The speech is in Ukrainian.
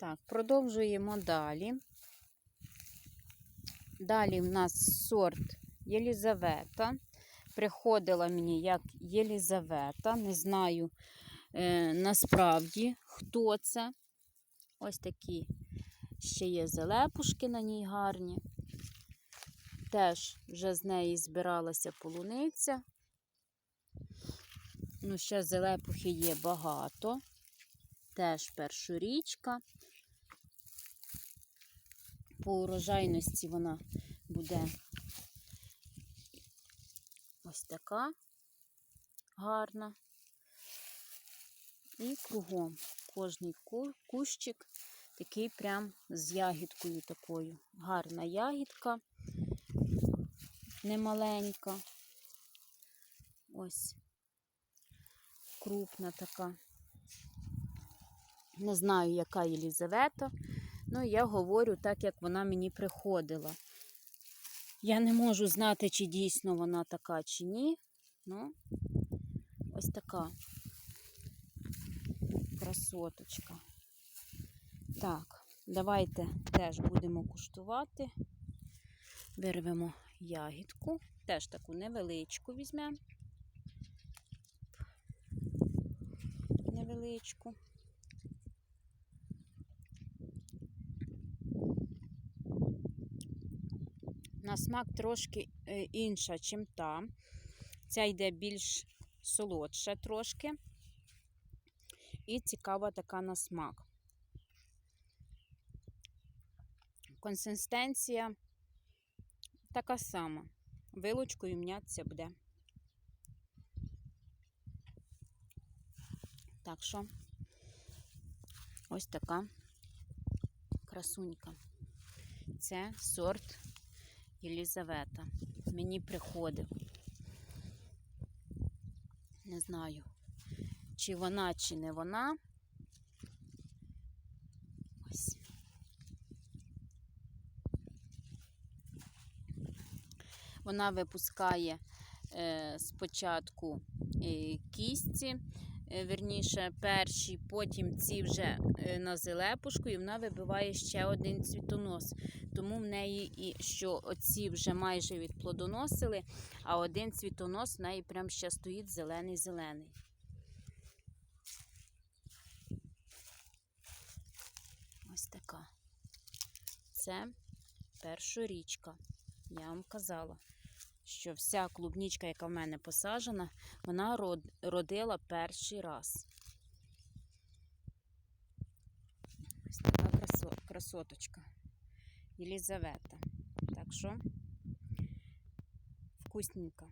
Так, продовжуємо далі. Далі в нас сорт Єлізавета. Приходила мені як Єлізавета. Не знаю е, насправді, хто це. Ось такі ще є залепушки на ній гарні. Теж вже з неї збиралася полуниця. Ну, ще зелепухи є багато. Теж першорічка. По урожайності вона буде ось така гарна. І кругом кожний кущик такий прям з ягідкою такою. Гарна ягідка, немаленька. Ось крупна така. Не знаю, яка Єлізавета. Ну, я говорю так, як вона мені приходила. Я не можу знати, чи дійсно вона така, чи ні. Ну, ось така красоточка. Так, давайте теж будемо куштувати. Вирвемо ягідку. Теж таку невеличку візьмемо. Невеличку. На смак трошки е, інша, чим та. Ця йде більш солодша трошки. І цікава така на смак. Консистенція така сама. Вилочкою м'ятися буде. Так що ось така красунька. Це сорт Єлізавета. Мені приходив. Не знаю, чи вона, чи не вона. Ось. Вона випускає е, спочатку е, кістці, е, верніше перші, потім ці вже е, на зелепушку, і вона вибиває ще один цвітонос. Тому в неї і що оці вже майже відплодоносили, а один цвітонос в неї прям ще стоїть зелений-зелений. Ось така. Це першорічка. Я вам казала, що вся клубнічка, яка в мене посаджена, вона родила перший раз. Ось така красоточка. Єлізавета. Так що вкусненька.